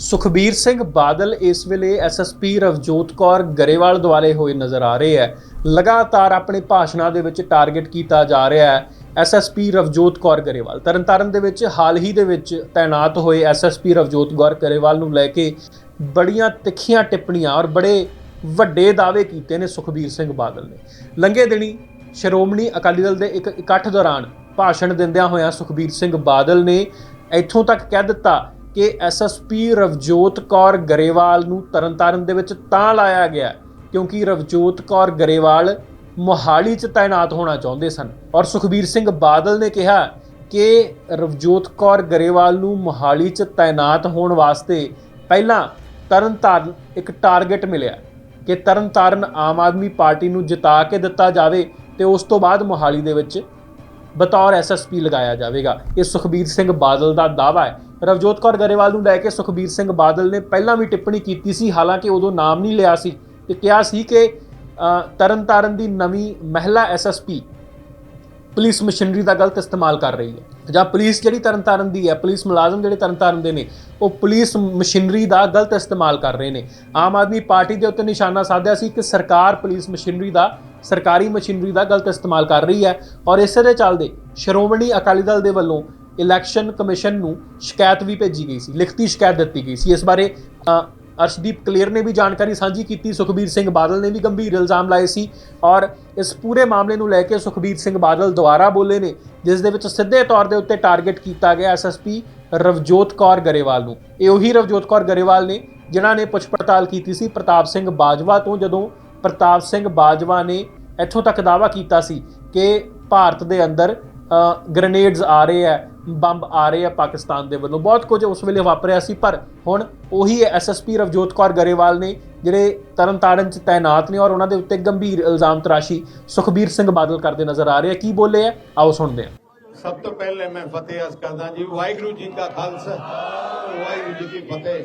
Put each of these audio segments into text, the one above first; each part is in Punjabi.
ਸੁਖਬੀਰ ਸਿੰਘ ਬਾਦਲ ਇਸ ਵੇਲੇ ਐਸਐਸਪੀ ਰਵਜੋਤ ਕੌਰ ਗਰੇਵਾਲ ਦੁਆਲੇ ਹੋਏ ਨਜ਼ਰ ਆ ਰਹੇ ਹੈ ਲਗਾਤਾਰ ਆਪਣੇ ਭਾਸ਼ਣਾਂ ਦੇ ਵਿੱਚ ਟਾਰਗੇਟ ਕੀਤਾ ਜਾ ਰਿਹਾ ਹੈ ਐਸਐਸਪੀ ਰਵਜੋਤ ਕੌਰ ਗਰੇਵਾਲ। ਤਰਨਤਾਰਨ ਦੇ ਵਿੱਚ ਹਾਲ ਹੀ ਦੇ ਵਿੱਚ ਤਾਇਨਾਤ ਹੋਏ ਐਸਐਸਪੀ ਰਵਜੋਤ ਕੌਰ ਗਰੇਵਾਲ ਨੂੰ ਲੈ ਕੇ ਬੜੀਆਂ ਤਿੱਖੀਆਂ ਟਿੱਪਣੀਆਂ ਔਰ ਬੜੇ ਵੱਡੇ ਦਾਅਵੇ ਕੀਤੇ ਨੇ ਸੁਖਬੀਰ ਸਿੰਘ ਬਾਦਲ ਨੇ। ਲੰਘੇ ਦਿਨੀ ਸ਼੍ਰੋਮਣੀ ਅਕਾਲੀ ਦਲ ਦੇ ਇੱਕ ਇਕੱਠ ਦੌਰਾਨ ਭਾਸ਼ਣ ਦਿੰਦਿਆਂ ਹੋਇਆਂ ਸੁਖਬੀਰ ਸਿੰਘ ਬਾਦਲ ਨੇ ਇੱਥੋਂ ਤੱਕ ਕਹਿ ਦਿੱਤਾ ਕਿ ਐਸਐਸਪੀ ਰਵਜੋਤ ਕੌਰ ਗਰੇਵਾਲ ਨੂੰ ਤਰਨਤਾਰਨ ਦੇ ਵਿੱਚ ਤਾਂ ਲਾਇਆ ਗਿਆ ਕਿਉਂਕਿ ਰਵਜੋਤ ਕੌਰ ਗਰੇਵਾਲ ਮੋਹਾਲੀ 'ਚ ਤਾਇਨਾਤ ਹੋਣਾ ਚਾਹੁੰਦੇ ਸਨ। ਔਰ ਸੁਖਬੀਰ ਸਿੰਘ ਬਾਦਲ ਨੇ ਕਿਹਾ ਕਿ ਰਵਜੋਤ ਕੌਰ ਗਰੇਵਾਲ ਨੂੰ ਮੋਹਾਲੀ 'ਚ ਤਾਇਨਾਤ ਹੋਣ ਵਾਸਤੇ ਪਹਿਲਾਂ ਤਰਨਤਾਰਨ ਇੱਕ ਟਾਰਗੇਟ ਮਿਲਿਆ ਕਿ ਤਰਨਤਾਰਨ ਆਮ ਆਦਮੀ ਪਾਰਟੀ ਨੂੰ ਜਿਤਾ ਕੇ ਦਿੱਤਾ ਜਾਵੇ ਤੇ ਉਸ ਤੋਂ ਬਾਅਦ ਮੋਹਾਲੀ ਦੇ ਵਿੱਚ ਬਤੌਰ ਐਸਐਸਪੀ ਲਗਾਇਆ ਜਾਵੇਗਾ। ਇਹ ਸੁਖਬੀਰ ਸਿੰਘ ਬਾਦਲ ਦਾ ਦਾਅਵਾ ਹੈ। ਰਵਜੋਤ ਕੌਰ ਗਰੇਵਾਲ ਨੂੰ ਲੈ ਕੇ ਸੁਖਬੀਰ ਸਿੰਘ ਬਾਦਲ ਨੇ ਪਹਿਲਾਂ ਵੀ ਟਿੱਪਣੀ ਕੀਤੀ ਸੀ, ਹਾਲਾਂਕਿ ਉਦੋਂ ਨਾਮ ਨਹੀਂ ਲਿਆ ਸੀ ਤੇ ਕਿਹਾ ਸੀ ਕਿ ਤਰਨਤਾਰਨ ਦੀ ਨਵੀਂ ਮਹਿਲਾ ਐਸਐਸਪੀ ਪੁਲਿਸ ਮਸ਼ੀਨਰੀ ਦਾ ਗਲਤ ਇਸਤੇਮਾਲ ਕਰ ਰਹੀ ਹੈ। ਜਾਂ ਪੁਲਿਸ ਜਿਹੜੀ ਤਰਨਤਾਰਨ ਦੀ ਹੈ, ਪੁਲਿਸ ਮੁਲਾਜ਼ਮ ਜਿਹੜੇ ਤਰਨਤਾਰਨ ਦੇ ਨੇ, ਉਹ ਪੁਲਿਸ ਮਸ਼ੀਨਰੀ ਦਾ ਗਲਤ ਇਸਤੇਮਾਲ ਕਰ ਰਹੇ ਨੇ। ਆਮ ਆਦਮੀ ਪਾਰਟੀ ਦੇ ਉੱਤੇ ਨਿਸ਼ਾਨਾ ਸਾਧਿਆ ਸੀ ਕਿ ਸਰਕਾਰ ਪੁਲਿਸ ਮਸ਼ੀਨਰੀ ਦਾ, ਸਰਕਾਰੀ ਮਸ਼ੀਨਰੀ ਦਾ ਗਲਤ ਇਸਤੇਮਾਲ ਕਰ ਰਹੀ ਹੈ। ਔਰ ਇਸੇ ਦੇ ਚੱਲਦੇ ਸ਼੍ਰੋਮਣੀ ਅਕਾਲੀ ਦਲ ਦੇ ਵੱਲੋਂ ਇਲੈਕਸ਼ਨ ਕਮਿਸ਼ਨ ਨੂੰ ਸ਼ਿਕਾਇਤ ਵੀ ਭੇਜੀ ਗਈ ਸੀ, ਲਿਖਤੀ ਸ਼ਿਕਾਇਤ ਦਿੱਤੀ ਗਈ ਸੀ। ਇਸ ਬਾਰੇ ਅਰਸ਼ਦੀਪ ਕਲੇਰ ਨੇ ਵੀ ਜਾਣਕਾਰੀ ਸਾਂਝੀ ਕੀਤੀ, ਸੁਖਬੀਰ ਸਿੰਘ ਬਾਦਲ ਨੇ ਵੀ ਗੰਭੀਰ ਇਲਜ਼ਾਮ ਲਾਏ ਸੀ ਔਰ ਇਸ ਪੂਰੇ ਮਾਮਲੇ ਨੂੰ ਲੈ ਕੇ ਸੁਖਬੀਰ ਸਿੰਘ ਬਾਦਲ ਦੁਆਰਾ ਬੋਲੇ ਨੇ, ਜਿਸ ਦੇ ਵਿੱਚ ਸਿੱਧੇ ਤੌਰ ਦੇ ਉੱਤੇ ਟਾਰਗੇਟ ਕੀਤਾ ਗਿਆ ਐਸਐਸਪੀ ਰਵਜੋਤ ਕੌਰ ਗਰੇਵਾਲ ਨੂੰ। ਇਹ ਉਹੀ ਰਵਜੋਤ ਕੌਰ ਗਰੇਵਾਲ ਨੇ, ਜਿਨ੍ਹਾਂ ਨੇ ਪੁੱਛ ਪੜਤਾਲ ਕੀਤੀ ਸੀ ਪ੍ਰਤਾਪ ਸਿੰਘ ਬਾਜਵਾ ਤੋਂ, ਜਦੋਂ ਪ੍ਰਤਾਪ ਸਿੰਘ ਬਾਜਵਾ ਨੇ ਇੱਥੋਂ ਤੱਕ ਦਾਅਵਾ ਕੀਤਾ ਸੀ ਕਿ ਭਾਰਤ ਦੇ ਅੰਦਰ ਗ੍ਰੇਨੇਡਸ ਆ ਰਹੇ ਆ। ਬੰਬ ਆ ਰਹੇ ਆ ਪਾਕਿਸਤਾਨ ਦੇ ਵੱਲੋਂ। ਬਹੁਤ ਕੁਝ ਉਸ ਵੇਲੇ ਵਾਪਰਿਆ ਸੀ, ਪਰ ਹੁਣ ਉਹੀ ਐਸਐਸਪੀ ਰਵਜੋਤ ਕੌਰ ਗਰੇਵਾਲ ਨੇ, ਜਿਹੜੇ ਤਰਨਤਾਰਨ ਚ ਤਾਇਨਾਤ ਨੇ ਔਰ ਉਹਨਾਂ ਦੇ ਉੱਤੇ ਗੰਭੀਰ ਇਲਜ਼ਾਮ ਤਰਾਸ਼ੀ ਸੁਖਬੀਰ ਸਿੰਘ ਬਾਦਲ ਕਰਦੇ ਨਜ਼ਰ ਆ ਰਹੇ ਆ। ਕੀ ਬੋਲੇ ਆ? ਆਓ ਸੁਣਦੇ ਆ ਸਭ ਤੋਂ ਪਹਿਲੇ ਮੈਂ ਫਤਿਹ ਅਰਜ਼ ਕਰਦਾ ਜੀ, ਵਾਹਿਗੁਰੂ ਜੀ ਕਾ ਖਾਲਸਾ, ਵਾਹਿਗੁਰੂ ਜੀ ਕੀ ਫਤਿਹ।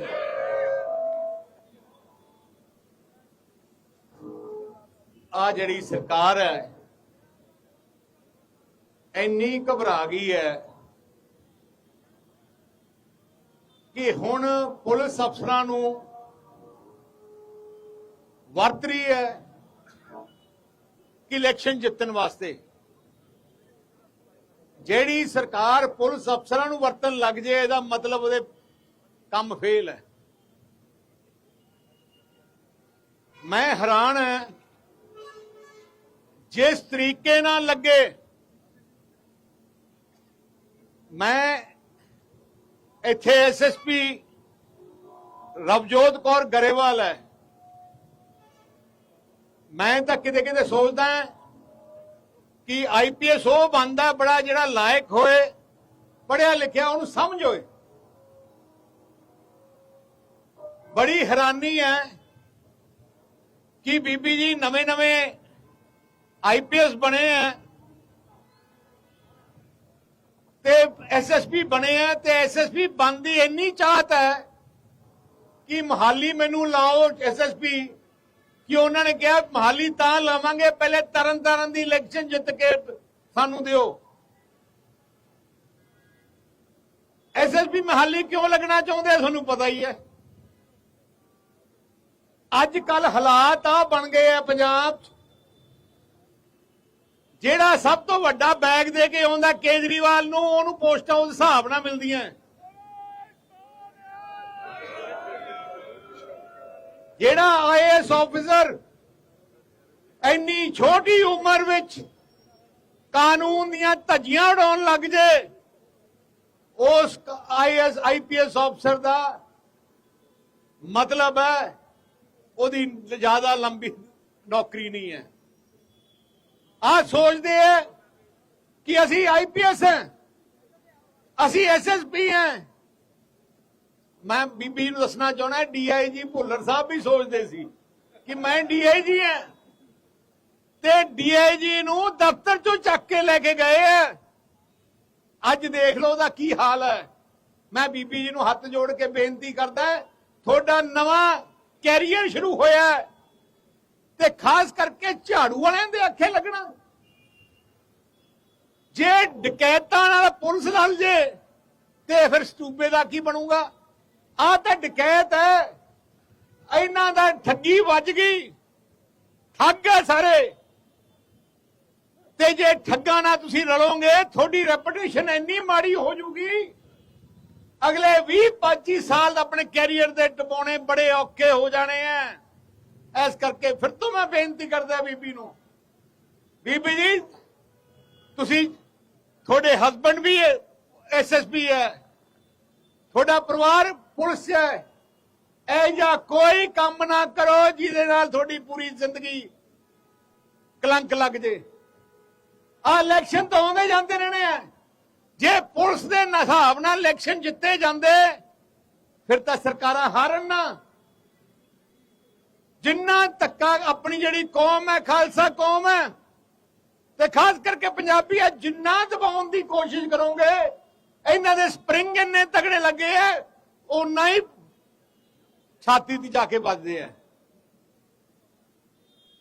ਆ ਜਿਹੜੀ ਸਰਕਾਰ ਹੈ, ਇੰਨੀ ਘਬਰਾ ਗਈ ਹੈ ਕਿ ਹੁਣ ਪੁਲਿਸ ਅਫਸਰਾਂ ਨੂੰ ਵਰਤ ਰਹੀ ਹੈ ਕਿ ਇਲੈਕਸ਼ਨ ਜਿੱਤਣ ਵਾਸਤੇ। ਜਿਹੜੀ ਸਰਕਾਰ ਪੁਲਿਸ ਅਫਸਰਾਂ ਨੂੰ ਵਰਤਣ ਲੱਗ ਜੇ, ਇਹਦਾ ਮਤਲਬ ਉਹਦੇ ਕੰਮ ਫੇਲ ਹੈ। ਮੈਂ ਹੈਰਾਨ ਹਾਂ, ਜਿਸ ਤਰੀਕੇ ਨਾਲ ਲੱਗੇ, ਮੈਂ ਇੱਥੇ ਐਸਐਸਪੀ ਰਵਜੋਤ ਕੌਰ ਗਰੇਵਾਲ ਹੈ। ਮੈਂ ਤਾਂ ਕਿਤੇ ਕਿਤੇ ਸੋਚਦਾ ਹਾਂ ਕਿ ਆਈਪੀਐਸ ਉਹ ਬੰਦਾ ਬੜਾ ਜਿਹੜਾ ਲਾਇਕ ਹੋਏ ਪੜਿਆ ਲਿਖਿਆ ਉਹਨੂੰ ਸਮਝ ਹੋਏ। ਬੜੀ ਹੈਰਾਨੀ ਹੈ ਕਿ ਬੀਬੀ ਜੀ ਨਵੇਂ ਨਵੇਂ ਆਈਪੀਐਸ ਬਣੇ ਆ ਤੇ ਐਸਐਸਪੀ ਬਣੇ ਆ ਤੇ ਐਸਐਸਪੀ ਬੰਦੀ ਇੰਨੀ ਚਾਹਤ ਹੈ ਕਿ ਮਹਾਲੀ ਮੈਨੂੰ ਲਾਓ ਐਸਐਸਪੀ ਕਿ ਉਹਨਾਂ ਨੇ ਕਿਹਾ, ਮਹਾਲੀ ਤਾਂ ਲਾਵਾਂਗੇ, ਪਹਿਲੇ ਤਰਨ ਤਾਰਨ ਦੀ ਇਲੈਕਸ਼ਨ ਜਿੱਤ ਕੇ ਸਾਨੂੰ ਦਿਓ। ਐਸਐਸਪੀ ਮਹਾਲੀ ਕਿਉਂ ਲੱਗਣਾ ਚਾਹੁੰਦੇ ਤੁਹਾਨੂੰ ਪਤਾ ਹੀ ਹੈ। ਅੱਜ ਕੱਲ ਹਾਲਾਤ ਆ ਬਣ ਗਏ ਆ ਪੰਜਾਬ 'ਚ। ਜਿਹੜਾ ਸਭ ਤੋਂ ਵੱਡਾ ਬੈਗ ਦੇ ਕੇ ਆਉਂਦਾ ਕੇਜਰੀਵਾਲ ਨੂੰ, ਉਹਨੂੰ ਪੋਸਟਾਂ ਉਸ ਹਿਸਾਬ ਨਾਲ ਮਿਲਦੀਆਂ। ਜਿਹੜਾ ਆਈਐਸ ਆਫੀਸਰ ਇੰਨੀ ਛੋਟੀ ਉਮਰ ਵਿੱਚ ਕਾਨੂੰਨ ਦੀਆਂ ਧੱਜੀਆਂ ਉਡਾਉਣ ਲੱਗ ਜੇ, ਉਸ ਆਈਐਸ ਆਈਪੀਐਸ ਅਫਸਰ ਦਾ ਮਤਲਬ ਹੈ ਉਹਦੀ ਜ਼ਿਆਦਾ ਲੰਬੀ ਨੌਕਰੀ ਨਹੀਂ ਹੈ। ਆ ਸੋਚਦੇ ਆ ਕਿ ਅਸੀਂ ਆਈਪੀਐਸ ਹਾਂ। ਅਸੀਂ ਐਸਐਸਪੀ ਹਾਂ। ਮੈਂ ਬੀਬੀ ਨੂੰ ਦੱਸਣਾ ਚਾਹਣਾ ਡੀਆਈਜੀ ਭੁੱਲਰ ਸਾਹਿਬ ਵੀ ਸੋਚਦੇ ਸੀ ਕਿ ਮੈਂ ਡੀਆਈਜੀ ਹਾਂ। ਤੇ ਡੀਆਈਜੀ ਨੂੰ ਦਫ਼ਤਰ ਚੋਂ ਚੱਕ ਕੇ ਲੈ ਕੇ ਗਏ ਆ। ਅੱਜ ਦੇਖ ਲਓ ਉਹਦਾ ਕੀ ਹਾਲ ਹੈ। ਮੈਂ ਬੀਬੀ ਜੀ ਨੂੰ ਹੱਥ ਜੋੜ ਕੇ ਬੇਨਤੀ ਕਰਦਾ, ਤੁਹਾਡਾ ਨਵਾਂ ਕੈਰੀਅਰ ਸ਼ੁਰੂ ਹੋਇਆ। ਹੈ ਤੇ ਖਾਸ ਕਰਕੇ ਝਾੜੂ ਵਾਲਿਆਂ ਦੇ ਅੱਖੇ ਲੱਗਣਾ। ਜੇ ਡਕੈਤਾਂ ਨਾਲ ਪੁਲਿਸ ਨਾਲ ਜੇ, ਤੇ ਫਿਰ ਸਟੂਬੇ ਦਾ ਕੀ ਬਣੂਗਾ? ਆ ਤਾਂ ਡਕੈਤ ਹੈ। ਇਹਨਾਂ ਦਾ ਠੱਗੀ ਵੱਜ ਗਈ। ਠੱਗ ਹੈ ਸਾਰੇ। ਤੇ ਜੇ ਠੱਗਾਂ ਨਾਲ ਤੁਸੀਂ ਰਲੋਗੇ, ਤੁਹਾਡੀ ਰੈਪੂਟੇਸ਼ਨ ਇੰਨੀ ਮਾੜੀ ਹੋ ਜੂਗੀ। ਅਗਲੇ 20 25 ਸਾਲ ਆਪਣੇ ਕੈਰੀਅਰ ਦੇ ਟਪਾਉਣੇ ਬੜੇ ਔਖੇ ਹੋ ਜਾਣੇ ਆ ਇਸ ਕਰਕੇ ਫਿਰ ਤੋਂ ਮੈਂ ਬੇਨਤੀ ਕਰਦਾ ਬੀਬੀ ਨੂੰ। ਬੀਬੀ ਜੀ, ਤੁਸੀਂ ਤੁਹਾਡੇ ਹਸਬੰਡ ਵੀ ਐਸਐਸਪੀ ਹੈ। ਤੁਹਾਡਾ ਪਰਿਵਾਰ ਪੁਲਿਸ ਹੈ। ਇਹ ਜਾਂ ਕੋਈ ਕੰਮ ਨਾ ਕਰੋ ਜਿਹਦੇ ਨਾਲ ਤੁਹਾਡੀ ਪੂਰੀ ਜ਼ਿੰਦਗੀ ਕਲੰਕ ਲੱਗ ਜੇ। ਆ ਇਲੈਕਸ਼ਨ ਤਾਂ ਆਉਂਦੇ ਜਾਂਦੇ ਰਹਿਣੇ ਆ। ਜੇ ਪੁਲਿਸ ਦੇ ਹਿਸਾਬ ਨਾਲ ਇਲੈਕਸ਼ਨ ਜਿੱਤੇ ਜਾਂਦੇ, ਫਿਰ ਤਾਂ ਸਰਕਾਰਾਂ ਹਾਰਨ ਨਾ। ਜਿੰਨਾ ਧੱਕਾ ਆਪਣੀ ਜਿਹੜੀ ਕੌਮ ਹੈ ਖਾਲਸਾ ਕੌਮ ਹੈ ਤੇ ਖਾਸ ਕਰਕੇ ਪੰਜਾਬੀ ਆ ਜਿੰਨਾ ਦਬਾਉਣ ਦੀ ਕੋਸ਼ਿਸ਼ ਕਰੋਗੇ ਇਹਨਾਂ ਦੇ ਸਪਰਿੰਗ ਇੰਨੇ ਤਗੜੇ ਲੱਗੇ ਐ ਉਨਾ ਹੀ ਛਾਤੀ ਦੀ ਜਾ ਕੇ ਵੱਜਦੇ ਆ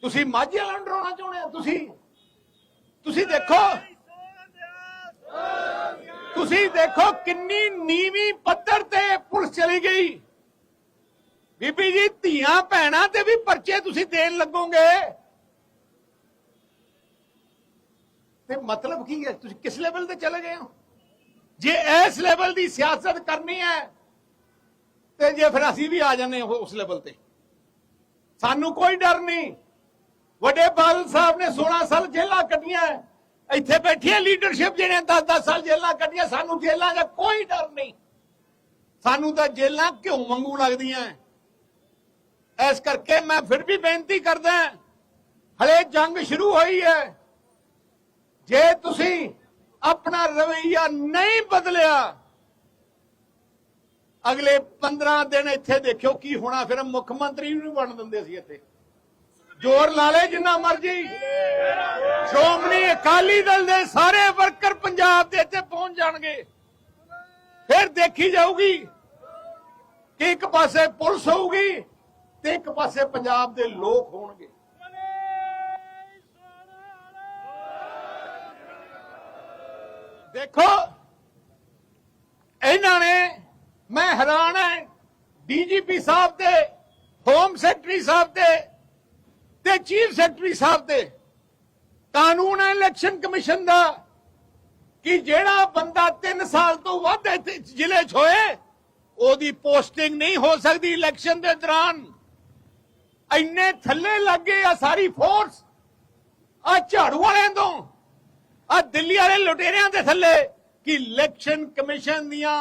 ਤੁਸੀਂ ਮਾਝੇ ਵਾਲਾ ਨੂੰ ਡਰਾਉਣਾ ਚਾਹੁੰਦੇ ਆ ਤੁਸੀਂ ਤੁਸੀਂ ਦੇਖੋ ਤੁਸੀਂ ਦੇਖੋ ਕਿੰਨੀ ਨੀਵੀਂ ਪੱਧਰ ਤੇ ਪੁਲਿਸ ਚਲੀ ਗਈ ਬੀਬੀ ਜੀ ਧੀਆਂ ਭੈਣਾਂ ਤੇ ਵੀ ਪਰਚੇ ਤੁਸੀਂ ਦੇਣ ਲੱਗੋਗੇ। ਤੇ ਮਤਲਬ ਕੀ ਹੈ? ਤੁਸੀਂ ਕਿਸ ਲੈਵਲ ਤੇ ਚਲੇ ਗਏ ਹੋ? ਜੇ ਇਸ ਲੈਵਲ ਦੀ ਸਿਆਸਤ ਕਰਨੀ ਹੈ, ਤੇ ਜੇ ਫਿਰ ਅਸੀਂ ਵੀ ਆ ਜਾਂਦੇ ਹਾਂ ਉਸ ਲੈਵਲ ਤੇ। ਸਾਨੂੰ ਕੋਈ ਡਰ ਨਹੀਂ। ਵੱਡੇ ਬਾਦਲ ਸਾਹਿਬ ਨੇ 16 ਸਾਲ ਜੇਲਾਂ ਕੱਟੀਆਂ ਇੱਥੇ ਬੈਠੀਆਂ ਲੀਡਰਸ਼ਿਪ ਜਿਹੜੇ 10-10 ਸਾਲ ਜੇਲਾਂ ਕੱਟੀਆਂ ਸਾਨੂੰ ਜੇਲਾਂ ਦਾ ਕੋਈ ਡਰ ਨਹੀਂ। ਸਾਨੂੰ ਤਾਂ ਜੇਲਾਂ ਕਿਉਂ ਵਾਂਗੂ ਲੱਗਦੀਆਂ। ਇਸ ਕਰਕੇ ਮੈਂ ਫਿਰ ਵੀ ਬੇਨਤੀ ਕਰਦਾ ਹਲੇ ਜੰਗ ਸ਼ੁਰੂ ਹੋਈ ਹੈ। ਜੇ ਤੁਸੀਂ ਆਪਣਾ ਰਵਈਆ ਨਹੀਂ ਬਦਲਿਆ, ਅਗਲੇ 15 ਦਿਨ ਇੱਥੇ ਦੇਖਿਓ ਕੀ ਹੋਣਾ, ਫਿਰ ਮੁੱਖ ਮੰਤਰੀ ਨੂੰ ਬਣ ਦਿੰਦੇ ਸੀ ਇੱਥੇ। ਜ਼ੋਰ ਲਾ ਲੈ ਜਿੰਨਾ ਮਰਜ਼ੀ। ਸ਼੍ਰੋਮਣੀ ਅਕਾਲੀ ਦਲ ਦੇ ਸਾਰੇ ਵਰਕਰ ਪੰਜਾਬ ਦੇ ਇੱਥੇ ਪਹੁੰਚ ਜਾਣਗੇ। ਫਿਰ ਦੇਖੀ ਜਾਊਗੀ ਕਿ ਇੱਕ ਪਾਸੇ ਪੁਲਿਸ ਹੋਊਗੀ ਤੇ ਇੱਕ ਪਾਸੇ ਪੰਜਾਬ ਦੇ ਲੋਕ ਹੋਣਗੇ। ਦੇਖੋ, ਇਹਨਾਂ ਨੇ, ਮੈਂ ਹੈਰਾਨ ਹੈ, ਡੀਜੀਪੀ ਸਾਹਿਬ ਤੇ ਹੋਮ ਸੈਕਟਰੀ ਸਾਹਿਬ ਤੇ ਤੇ ਚੀਫ ਸੈਕਟਰੀ ਸਾਹਿਬ ਤੇ ਕਾਨੂੰਨ ਹੈ ਇਲੈਕਸ਼ਨ ਕਮਿਸ਼ਨ ਦਾ ਕਿ ਜਿਹੜਾ ਬੰਦਾ 3 ਸਾਲ ਤੋਂ ਵੱਧ ਇੱਥੇ ਜ਼ਿਲ੍ਹੇ 'ਚ ਹੋਏ, ਉਹਦੀ ਪੋਸਟਿੰਗ ਨਹੀਂ ਹੋ ਸਕਦੀ ਇਲੈਕਸ਼ਨ ਦੇ ਦੌਰਾਨ। ਇੰਨੇ ਥੱਲੇ ਲੱਗੇ ਆ ਸਾਰੀ ਫੋਰਸ ਆ ਝਾੜੂ ਵਾਲਿਆਂ ਤੋਂ। ਆ ਦਿੱਲੀ ਵਾਲੇ ਲੁਟੇਰਿਆਂ ਦੇ ਥੱਲੇ। ਕਿ ਇਲੈਕਸ਼ਨ ਕਮਿਸ਼ਨ ਦੀਆਂ